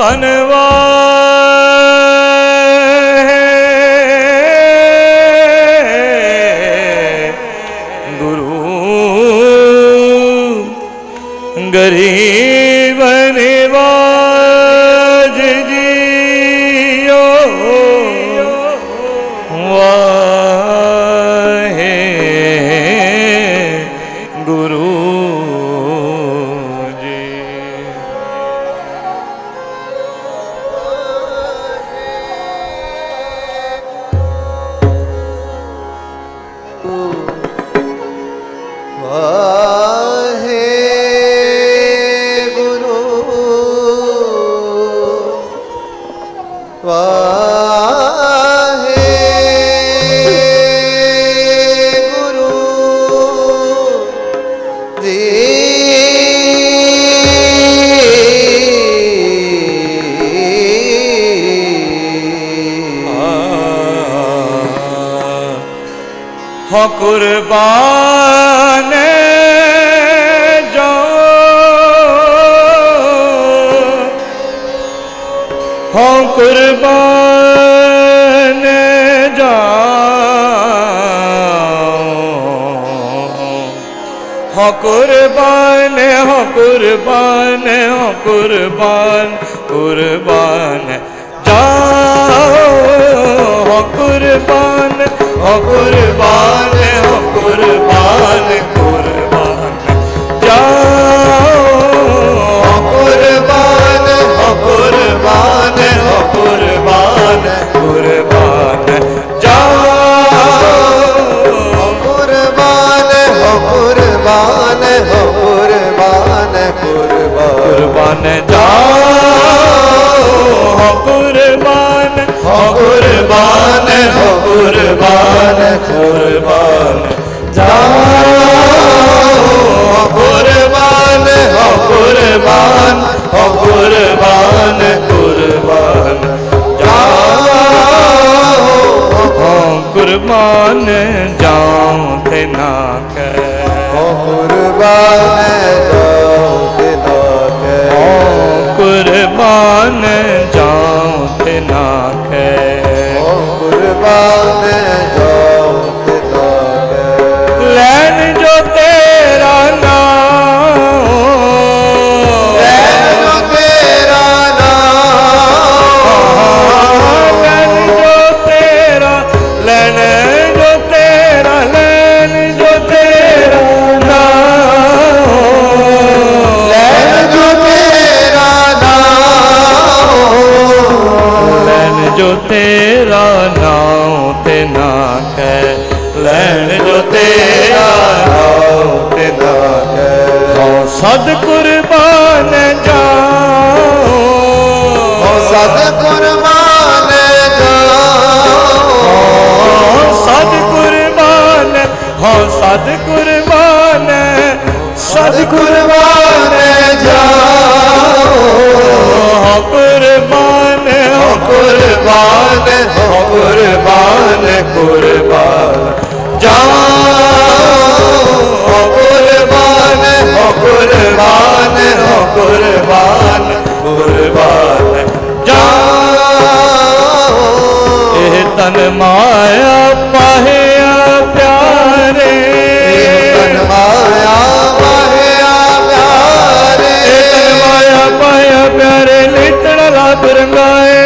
ਧਨਵਾਨ ਗੁਰੂ ਗਰੀ ਕੁਰਬਾਨ ਜੋ ਹਾਂ ਕੁਰਬਾਨ ਜਾ ਹਾਂ ਕੁਰਬਾਨ ਹਾਂ ਕੁਰਬਾਨ ਹਾਂ ਕੁਰਬਾਨ ਕੁਰਬਾਨ ਜਾਓ ਹਾਂ ਕੁਰਬਾਨ ਹਾਂ ਕੁਰਬਾਨ ਹਾਂ ਕੁਰਬਾਨ ਕੁਰਬਾਨ ਜਾਓ ਹਾਂ ਕੁਰਬਾਨ ਹਾਂ ਕੁਰਬਾਨ ਹਾਂ ਕੁਰਬਾਨ ਕੁਰਬਾਨ ਜਾਓ ਕੁਰਬਾਨ ਹੋ ਕੁਰਬਾਨ ਹੋ ਕੁਰਬਾਨ ਕੁਰਬਾਨ ਕੁਰਬਾਨ ਜਾਓ ਹੋ ਕੁਰਬਾਨ ਹੋ ਕੁਰਬਾਨ ਕੁਰਬਾਨ ਜਾਓ ਹੋ ਕੁਰਬਾਨ ਹੋ ਕੁਰਬਾਨ ਹੋ ਕੁਰਬਾਨ ਕੁਰਬਾਨ ਜਾਓ ਹੋ ਕੁਰਬਾਨ ਜਾਉ ਤੇ ਨਾ ਕਹਿ ਹੋ ਕੁਰਬਾਨ ਜਾਓ ਬਿਨਾ ਕੇ ਓ ਕੁਰਬਾਨ ਜਾਉ ਤੇ ਨਾ ਖੈ ਹੋ ਕੁਰਬਾਨ ਹਉ ਸਦ ਕੁਰਬਾਨ ਸਦ ਕੁਰਬਾਨ ਜਾਓ। ਹਉ ਕੁਰਬਾਨ ਹਉ ਕੁਰਬਾਨ ਹਉ ਕੁਰਬਾਨ ਕੁਰਬਾਨ। ਜਾਓ। ਹਉ ਕੁਰਬਾਨ ਹਉ ਕੁਰਬਾਨ ਹਉ ਕੁਰਬਾਨ ਕੁਰਬਾਨ ਜਾਓ। ਇਹ ਤਨ ਮਾਇਆ ਪਾਹਿਆ ਪਿਆਰੇ। ਤਨ ਮਾਇਆ ਮਾਹਿਆ ਪਿਆਰੇ ਤਨ ਮਾਇਆ ਪਾਹਿਆ ਪਿਆਰੇ ਲਿਟਣ ਲੱਗ ਰੰਗਾਏ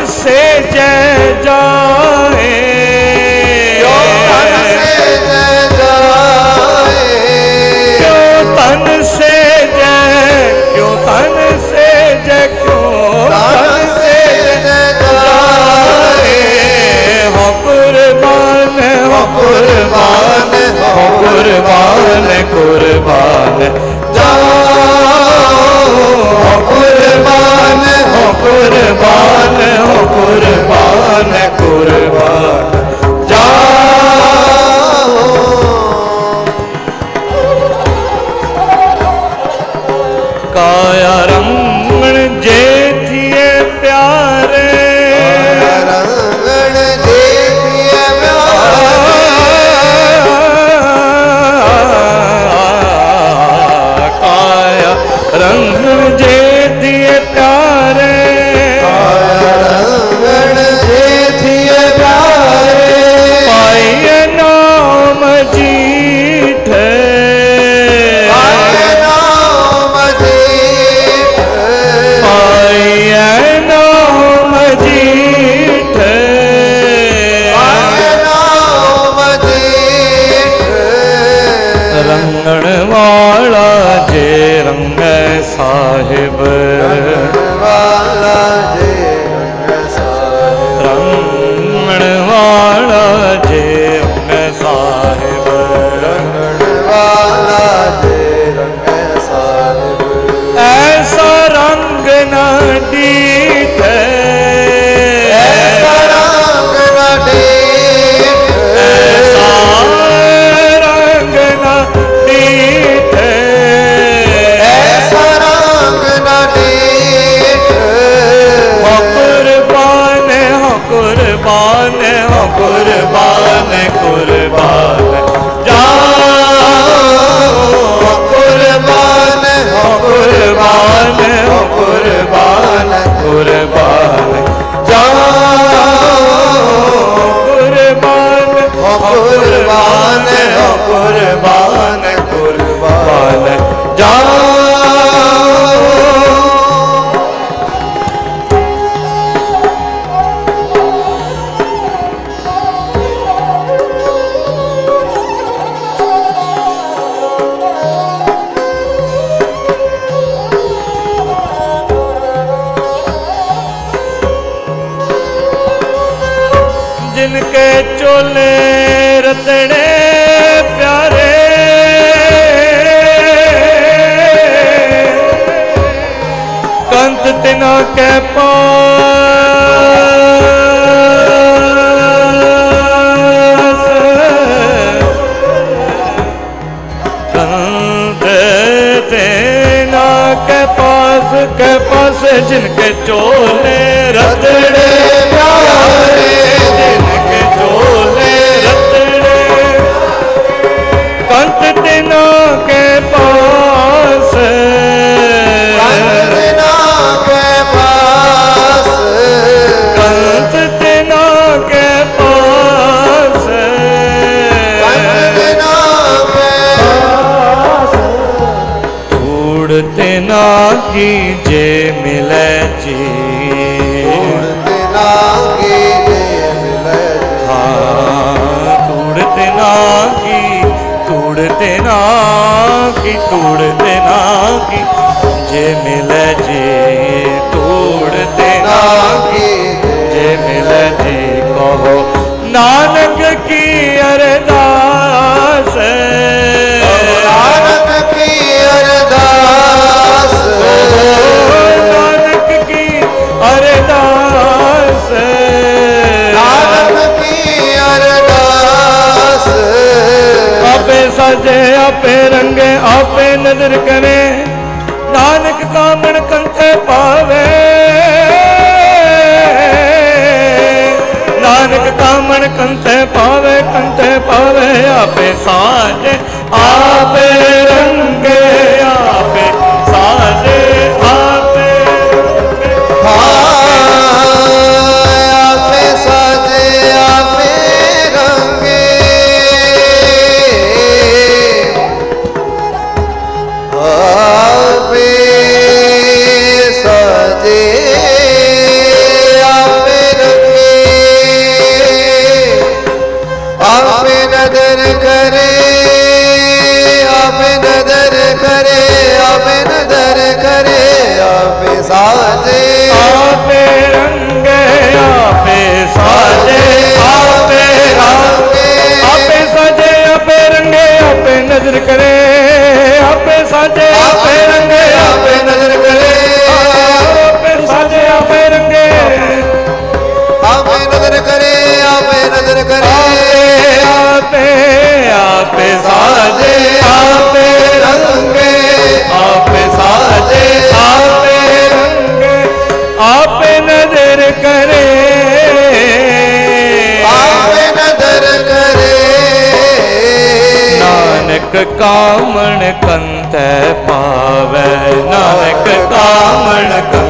ਕਿਉ ਤਨ ਸੇ ਜੈ ਜਾਏ ਜੋ ਤਨ ਸੇ ਜੈ ਜਾਏ ਕਿਉ ਤਨ ਸੇ ਜੈ ਕਿਉ ਤਨ ਸੇ ਜੈ ਕਿਉ ਤਨ ਸੇ ਜੈ ਜਾਏ ਹੋ ਕੁਰਬਾਨ ਹੋ ਕੁਰਬਾਨ ਹੋ ਕੁਰਬਾਨ ਹੋ ਕੁਰਬਾਨ ਕੁਰਬਾਨ। ਕੁਰਬਾਨ ਕੁਰਬਾਨ। ਨਾ ਕਹਿ ਪਾਸ। ਕੰਦੇ ਤੇ ਨਾ ਕਹਿ ਪਾਸ ਕਹਿ ਪਾਸੇ ਜਿਨ ਕੇ ਚੋਲੇ ਰਤੜੇ ਸਾਜੇ ਆਪੇ ਰੰਗੇ, ਆਪੇ ਨਜ਼ਰ ਕਰੇ, ਨਾਨਕ ਕਾਮਣ ਕੰਤੇ ਪਾਵੇ। ਨਾਨਕ ਕਾਮਣ ਕੰਤੇ ਪਾਵੇ ਕੰਤੇ ਪਾਵੇ, ਆਪੇ ਸਾਜੇ, ਆਪੇ ਰੰਗੇ। இருக்கிறேன் ਕਾਮਣ ਕੰਤੈ ਪਾਵੈ। ਨਾਨਕ ਕਾਮਣ ਕੰਤੈ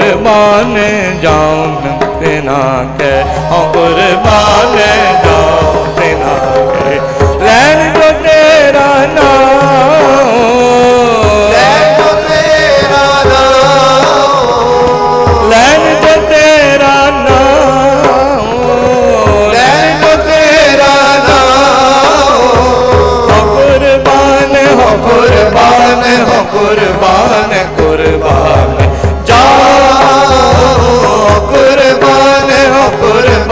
ਕੁਰਬਾਨ ਜਾਉ ਤੇ ਨਾ ਕਹਿ। ਹਉ ਕੁਰਬਾਨ ਜਾਉ ਤੇ ਨਾ ਕਹਿ। ਲੈਣ ਜੋ ਤੇਰਾ ਤੇਰਾ ਨਾਮ। ਤੇਰਾ ਨਾਮ। ਕੁਰਬਾਨ ਕੁਰਬਾਨ ਕੁਰਬਾਨ ਕੁਰਬਾਨ।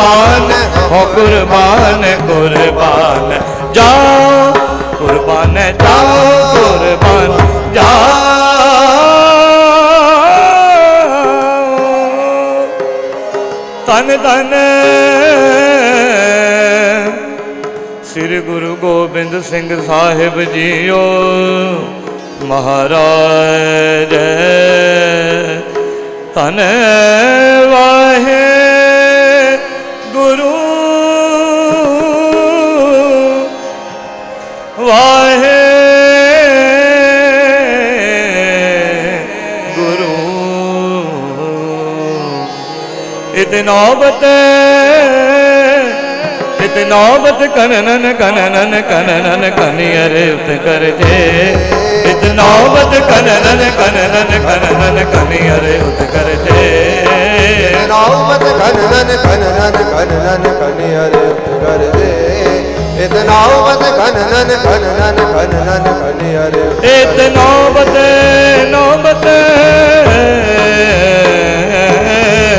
ਕੁਰਬਾਨ ਕੁਰਬਾਨ ਕੁਰਬਾਨ ਕੁਰਬਾਨ। ਜਾਓ ਕੁਰਬਾਨ ਜਾਓ ਕੁਰਬਾਨ। ਜਾਓ ਤਨ ਤਨ ਸ੍ਰੀ ਗੁਰੂ ਗੋਬਿੰਦ ਸਿੰਘ ਸਾਹਿਬ ਜੀਓ ਮਹਾਰਾਜ। ਤਨ ਵਾਹੇ ਇਤਨੋਬਤ ਇਤਨੋਬਤ ਕਨਨਨ ਕਨਨਨ ਕਨਨਨ ਕਨਿਯਰ ਉਤ ਕਰ ਜੇ। ਇਤਨੋਬਤ ਕਨਨਨ ਕਨਨਨ ਕਨਨਨ ਕਨਿਯਰ ਉਤ ਕਰ ਜੇ। ਨਾਮਤ ਖਨਨ ਖਨਨ ਖਨਨ ਖਨੀ ਹਰੇ ਕਰ ਦੇ ਇਤਨਾਮਤ ਖਨਨ ਖਨਨ ਖਨਨ ਖਨੀ ਹਰੇ ਇਤ ਨੌਬਤ।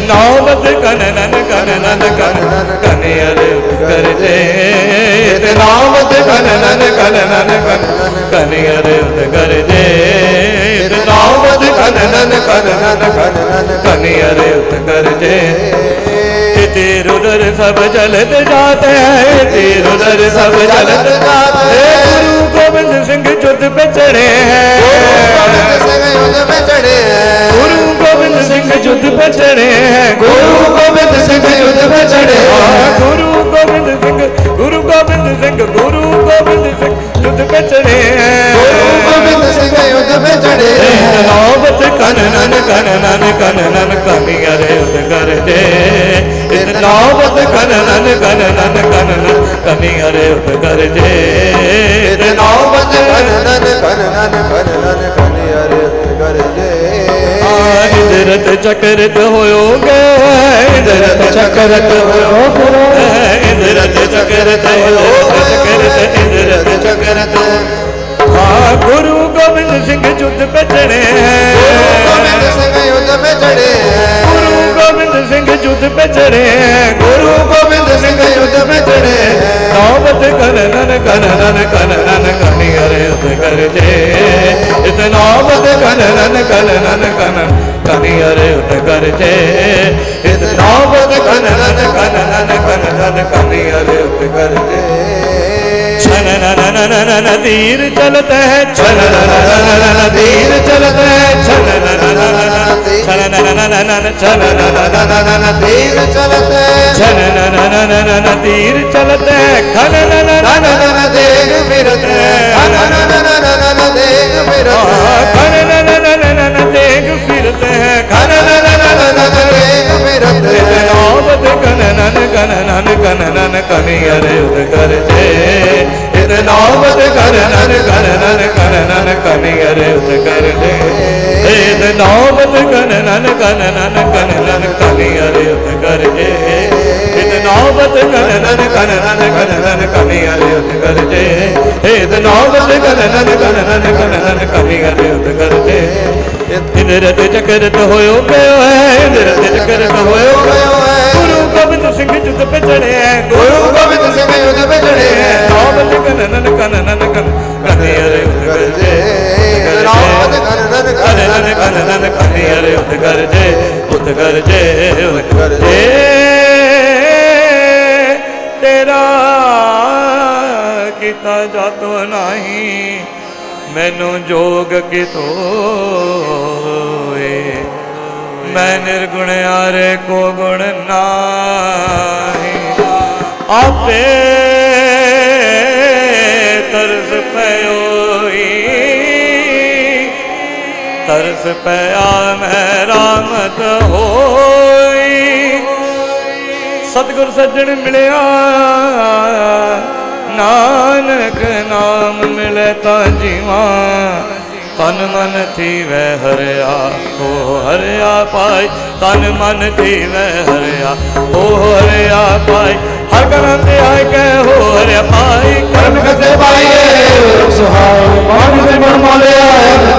ਨਾਮਤ ਕਨਨਨ ਕਨਨਨ ਕਨਨਨ ਕਨਿਅਰ ਕਰਜੇ ਤੇ ਨਾਮਤ ਕਨਨਨ ਕਨਨਨ ਕਨਨਨ ਕਨਿਅਰ ਕਰਜੇ ਤੇ ਨਾਮਤ ਕਨਨਨ ਕਨਨਨ ਕਨਨਨ ਕਨਿਅਰ ਕਰਜੇ ਤੇਰੋ ਦਰ ਸਭ ਜਲਦ ਜਾਤੇ ਤੇਰੋ ਦਰ ਸਭ ਜਲਦ ਜਾਤੇ ਗੁਰੂ ਗੋਬਿੰਦ ਸਿੰਘ युद्ध पे चढ़े हैं गुरु गोविंद सिंह युद्ध पे चढ़े हैं गुरु गोविंद सिंह युद्ध पे चढ़े गुरु गोविंद ਸਿੰਘ ਗੁਰੂ ਗੋਬਿੰਦ ਸਿੰਘ ਗੁਰੂ ਗੋਬਿੰਦ ਸਿੰਘ ਜੁੱਧ ਵਿੱਚ ਚੜੇ ਗੁਰੂ ਗੋਬਿੰਦ ਸਿੰਘ ਜੁੱਧ ਵਿੱਚ ਚੜੇ ਨਾਮਤ ਕਨ ਨਨ ਕਨ ਨਨ ਕਨ ਨਨ ਕਮੀਆਂ ਰੇ ਉਦ ਕਰਦੇ ਇਸ ਨਾਮਤ ਕਨ ਨਨ ਕਨ ਨਨ ਕਨ ਨਨ ਕਮੀਆਂ ਰੇ ਉਦ ਕਰਦੇ ਇਸ ਨਾਮਤ ਕਨ ਨਨ ਕਨ ਨਨ ਉਦ ਕਰਦੇ ਇਦਰਤ ਚਕਰਤ ਹੋਇਓਗੇ ਇਦਰਤ ਚਕਰਤ ਹੋਇਓ ਗੁਰੂ ਗੋਬਿੰਦ ਸਿੰਘ ਚੜੇ ਗੁਰੂ ਸਿੰਘ ਜੁਦ ਵਿੱਚ ਗੁਰੂ ਗੋਬਿੰਦ ਸਿੰਘ ਜੁਦ ਵਿੱਚ ਰੇ ਨਾਮਤ ਕਰਨਨ ਕਰਨਨ ਕਰਨਨ ਕਨੀ ਅਰੇ ਉਤ ਕਰ ਜੇ ਇਤ ਨਾਮਤ ਕਰਨਨ ਕਰਨਨ ਕਰਨਨ ਕਨੀ ਅਰੇ ਉਤ ਕਰ ਜੇ ਇਤ ਨਾਮਤ ਕਰਨਨ ਕਰਨਨ ਕਰਨਨ ਕਨੀ ਅਰੇ ਉਤ ਕਰ ਜੇ ਧੀਰ ਚਲਤ ਹੈ ਛਲ ਧੀਰ ਚਲਤ ਹੈ ਛਲ तीर चलते हैं छनननननन तीर चलते हैं छनननननन ਨਨ ਪ੍ਰੇਮ ਮਿਰਤ ਨੋਬਤ ਕਨ ਨਨ ਕਨ ਨਨ ਕਨ ਨਨ ਕਨੀ ਅਰੇ ਉਦ ਕਰ ਜੇ ਇਤ ਨੋਬਤ ਕਰ ਨਨ ਕਰ ਨਨ ਕਰ ਨਨ ਕਨੀ ਅਰੇ ਉਦ ਕਰ ਜੇ ਇਤ ਨੋਬਤ ਕਨ ਨਨ ਕਨ ਨਨ ਕਨ ਨਨ ਕਨੀ ਅਰੇ ਉਦ ਕਰ ਜੇ ਇਤ ਨੋਬਤ ਕਨ ਨਨ ਕਨ ਨਨ ਕਨ ਨਨ ਕਨੀ ਅਰੇ ਉਦ ਕਰ ਜੇ ਇਤ ਨੋਬਤ ਕਨ ਨਨ ਕਨ ਨਨ ਕਨ ਨਨ ਕਨੀ ਅਰੇ ਉਦ ਕਰ ਜੇ जे ਇੰਦਰਤ ਚਕਰਤ ਹੋਇਓ ਗਇਓ ਹੈ ਇੰਦਰਤ ਚਕਰਤ ਹੋਇਓ ਹੋਇਓ ਹੈ। ਗੁਰੂ ਗੋਬਿੰਦ ਸਿੰਘ ਜੁੱਧ ਪੇ ਚੜਿਆ ਗੁਰੂ ਗੋਬਿੰਦ ਸਿੰਘ ਯੁੱਧ ਵਿੱਚ ਚੜੇ ਨੌਬਤ ਕਨਨਨ ਕਨਨਨ ਕਨ ਕਨੇ ਅਰੇ ਉਦ ਕਰ ਜੇ ਨਾਮਤ ਖਨਨ ਕਨਨਨ ਕਨਨਨ ਕਨੇ ਅਰੇ ਉਦ ਕਰ ਜੇ ਉਦ ਕਰ ਜੇ ਉਦ ਕਰ ਜੇ ਤੇਰਾ ਕੀਤਾ ਜਾਤੋ ਨਹੀਂ ਮੈਨੂੰ ਜੋਗ ਕਿਤੋਏ ਮੈਂ ਨਿਰਗੁਣ ਆਰੇ ਕੋ ਗੁਣ ਨਾਹੀ। ਆਪੇ ਤਰਸ ਪਇਓਈ ਤਰਸ ਪਿਆ ਮੈਂ ਰਾਮਤ ਹੋਈ। ਸਤਿਗੁਰ ਸੱਜਣ ਮਿਲਿਆ ਨਾਨਕ ਨਾਮ ਮਿਲੇ ਤਾਂ ਜੀਵਾ। ਤਨ ਮਨ ਥੀਵੈ ਹਰਿਆ ਹੋ ਹਰਿਆ ਪਾਈ ਤਨ ਮਨ ਥੀਵੈ ਹਰਿਆ ਹੋ ਹਰਿਆ ਪਾਈ ਹਰ ਕਰਮ ਤੇ ਆਇ ਕੈ ਹੋ ਹਰਿਆ ਪਾਈ ਕਰਮ ਕਤੇ ਪਾਈਏ ਸੁਹਾਏ ਮਨ ਦੇ ਮਨ ਮਾਲਿਆ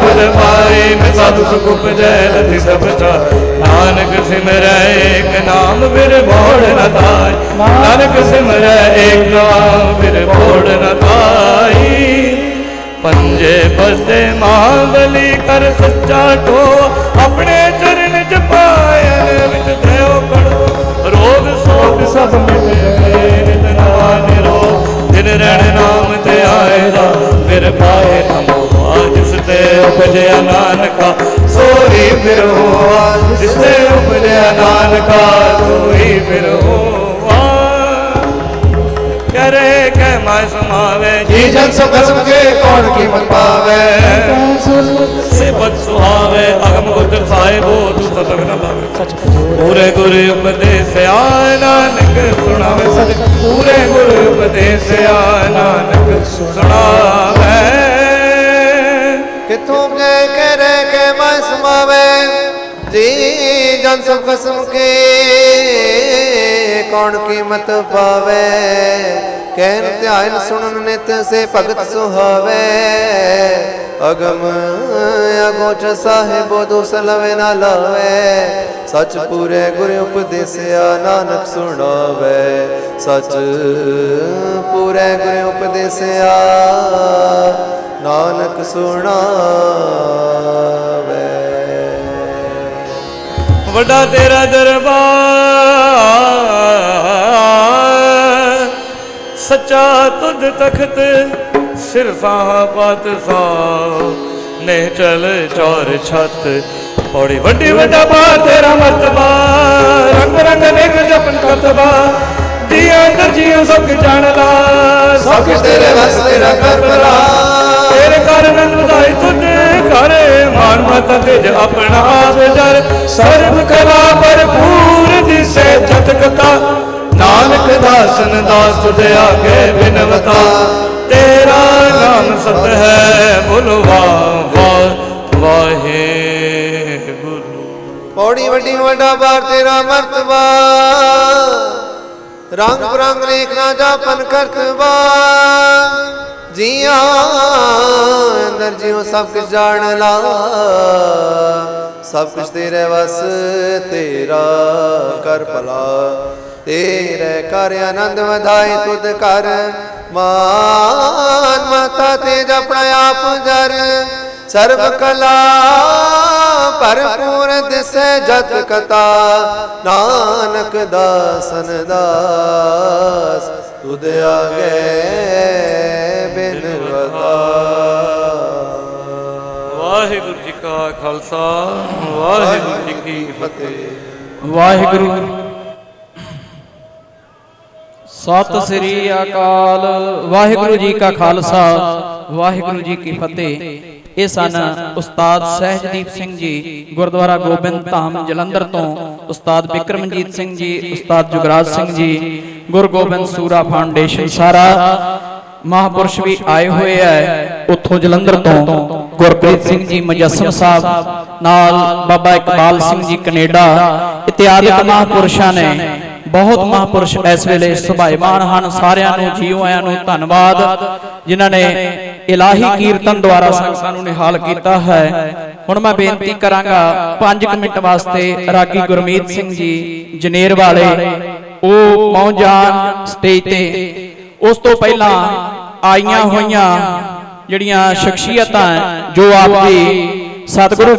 ਖੁਦ ਪਾਈ ਮੈਂ ਸਾਧੂ ਸੁਖ ਉਪਜੈ ਨਦੀ ਸਭ ਚਾ ਨਾਨਕ ਸਿਮਰੈ ਏਕ ਨਾਮ ਮੋੜ ਨ ਨਾਨਕ ਸਿਮਰੈ ਏਕ ਨਾਮ, ਫਿਰ ਮੋੜ ਨ ਤਾਈ ਪੰਜੇ ਬਸਤੇ ਮਹਾਬਲੀ ਕਰ ਸੱਚਾ ਟੋ ਆਪਣੇ ਚਰਨ ਚ ਪਾਇਨ ਵਿੱਚ ਦਇਓ ਕੜੋ। ਰੋਗ ਸੋਗ ਸਭ ਮਿਟ, ਨਿਤ ਨਵਾ ਨਿਰੋ। ਦਿਨ ਰਹਿਣ ਨਾਮ ਤੇ ਆਏਗਾ, ਫਿਰ ਪਾਏ ਨਮੋ। ਜਿਸ ਤੇ ਉਪਜਿਆ ਨਾਨਕਾ, ਸੋਈ ਫਿਰ ਹੋਆ। ਜਿਸ ਤੇ ਉਪਜਿਆ ਨਾਨਕਾ, ਸੋਈ ਫਿਰ ਹੋਆ। ਕਰੇ ਮੈਂ ਸਮਾਵੇ ਜੀ ਜਨ ਸਭ ਕਸਮ ਕੇ ਕੌਣ ਕੀਮਤ ਪਾਵੇ? ਸਿਬਤ ਸੁਹਾਵੇ ਅਗਮ ਗੁਰ ਸਾਹਿਬੋ ਤੂੰ ਸਤਿ ਨ ਲਾਵੇ ਪੂਰੇ ਗੁਰ ਉਪਦੇਸਿਆ ਨਾਨਕ ਸੁਣਾਵੇ। ਸਤ ਪੂਰੇ ਗੁਰ ਉਪਦੇਸਿਆ ਨਾਨਕ ਸੁਣਾਵੇ। ਕਿਥੋਂ ਗਏ ਕੇ ਰਹਿ ਕੇ ਮੈਂ ਸਮਾਵੇ? ਜੀ ਜਨ ਸਭ ਕਸਮ ਕੇ ਕੌਣ ਕੀਮਤ ਪਾਵੇ? ਕਹਿਨ ਧਿਆਨ ਸੁਣਨ ਨਿਤ ਸੇ ਭਗਤ ਸੁਹਾਵੇ। ਅਗਮ ਅਗੋਚ ਸਾਹਿਬੋ ਦੁਸ ਲਵੇ ਨਾ ਲਾਵੇ। ਸਚ ਪੂਰੇ ਗੁਰ ਉਪਦੇਸਿਆ ਨਾਨਕ ਸੁਣਾਵੇ। ਸਚ ਪੂਰੇ ਗੁਰ ਉਪਦੇਸਿਆ ਨਾਨਕ ਸੁਣਾਵੇ। ਵੱਡਾ ਤੇਰਾ ਦਰਬਾਰ ਸੱਚਾ ਤੁਧ ਤਖਤ ਸਿਰ ਸਾਹ ਪਤ ਸਾ ਨੇ ਚਲ ਚੌਰ ਛਤ ਪੌੜੀ ਵੱਡੀ ਵੱਡਾ ਬਾਰ ਤੇਰਾ ਮਰਤਬਾ ਰੰਗ ਰੰਗ ਨਿਗ ਜਪਨ ਕਰਤਬਾ ਜੀਆਂ ਅੰਦਰ ਜੀਆਂ ਸਭ ਕੁ ਜਾਣ ਲਾ ਸਭ ਕੁਛ ਤੇਰੇ ਵਸ ਤੇਰਾ ਕਰ ਭਲਾ ਤੇਰੇ ਕਾਰਨ ਵਧਾਈ ਤੁਝੇ ਘਰ ਮਾਨ ਮਤ ਤੇਜ ਆਪਣਾ ਆਪ ਜਰ ਸਰਬ ਕਲਾ ਭਰਪੂਰ ਦਿਸੇ ਜਤ ਕਥਾ ਨਾਨਕ ਦਾਸਨ ਦਾਸ ਤੁਝੇ ਆਗੇ ਬਿਨਵਤਾ ਤੇਰਾ ਨਾਮ ਸਤ ਹੈ ਬੋਲੋ ਵਾਹੇ ਗੁਰੂ। ਪੌੜੀ ਵੱਡੀ ਵੱਡਾ ਬਾਰ ਤੇਰਾ ਮਰਤਬਾ ਰੰਗ ਬਰੰਗ ਰੇਖਣਾ ਜਾਪਨ ਕਰਤਬਾ ਜੀਆਂ ਅੰਦਰ ਜਿਉ ਸਭ ਕੁਝ ਜਾਣ ਲਾ। ਸਭ ਕੁਝ ਤੇਰੇ ਵਸ ਤੇਰਾ ਕਰ ਭਲਾ। ਤੇਰੇ ਕਰ ਆਨੰਦ ਵਧਾਏ ਤੁਧ ਕਰ ਮਾਨ ਮਤਾ ਤੇ ਆਪਣਾ ਆਪ ਜਰ। ਸਰਬ ਕਲਾ ਭਰਪੂਰ ਦਿਸੈ ਜਤ ਕਤਾ। ਨਾਨਕ ਦਾਸਨ ਦਾਸ ਤੁਧ ਆਗੇ ਬਿਨਵਤਾ ਵਾਹਿਗੁਰੂ ਜੀ ਕਾ ਖਾਲਸਾ ਵਾਹਿਗੁਰੂ ਜੀ ਕੀ ਫਤਿਹ। ਵਾਹਿਗੁਰੂ ਸਤਿ ਸ੍ਰੀ ਅਕਾਲ। ਵਾਹਿਗੁਰੂ ਜੀ ਕਾ ਖਾਲਸਾ, ਵਾਹਿਗੁਰੂ ਜੀ ਕੀ ਫਤਿਹ। ਇਹ ਸਨ ਉਸਤਾਦ ਸਹਿਜਦੀਪ ਸਿੰਘ ਜੀ, ਗੁਰਦੁਆਰਾ ਗੋਬਿੰਦ ਧਾਮ ਜਲੰਧਰ ਤੋਂ ਉਸਤਾਦ ਬਿਕਰਮਜੀਤ ਸਿੰਘ ਜੀ, ਉਸਤਾਦ ਜੁਗਰਾਜ ਸਿੰਘ ਜੀ, ਗੁਰੂ ਗੋਬਿੰਦ ਸੂਰਾ ਫਾਊਂਡੇਸ਼ਨ ਸਾਰਾ ਮਹਾਪੁਰਸ਼ ਵੀ ਆਏ ਹੋਏ ਐ। ਉੱਥੋਂ ਜਲੰਧਰ ਤੋਂ ਗੁਰਪ੍ਰੀਤ ਸਿੰਘ ਜੀ, ਮੁਜੱਸਮ ਸਾਹਿਬ, ਨਾਲ ਬਾਬਾ ਇਕਬਾਲ ਸਿੰਘ ਜੀ, ਕੈਨੇਡਾ ਇਤਿਆਦਿਕ ਮਹਾਪੁਰਸ਼ਾਂ ਨੇ ਬਹੁਤ ਮਹਾਪੁਰਸ਼ ਇਸ ਵੇਲੇ ਸੁਭਾਈਮਾਨ ਹਨ। ਸਾਰਿਆਂ ਨੂੰ ਜੀਓ ਆਇਆਂ ਨੂੰ ਧੰਨਵਾਦ ਜਿਨ੍ਹਾਂ ਨੇ ਇਲਾਹੀ ਕੀਰਤਨ ਦੁਆਰਾ ਸੰਗਤਾਂ ਨੂੰ ਨਿਹਾਲ ਕੀਤਾ ਹੈ। ਹੁਣ ਮੈਂ ਬੇਨਤੀ ਕਰਾਂਗਾ 5 ਮਿੰਟ ਵਾਸਤੇ ਰਾਗੀ ਗੁਰਮੀਤ ਸਿੰਘ ਜੀ ਜਨੇਰ ਵਾਲੇ ਉਹ ਪਹੁੰਚ ਜਾਣ ਸਟੇਜ ਤੇ। ਉਸ ਤੋਂ ਪਹਿਲਾਂ ਆਈਆਂ ਹੋਈਆਂ ਜਿਹੜੀਆਂ ਸ਼ਖਸੀਅਤਾਂ ਜੋ ਆਪ ਦੀ ਸਤਿਗੁਰੂ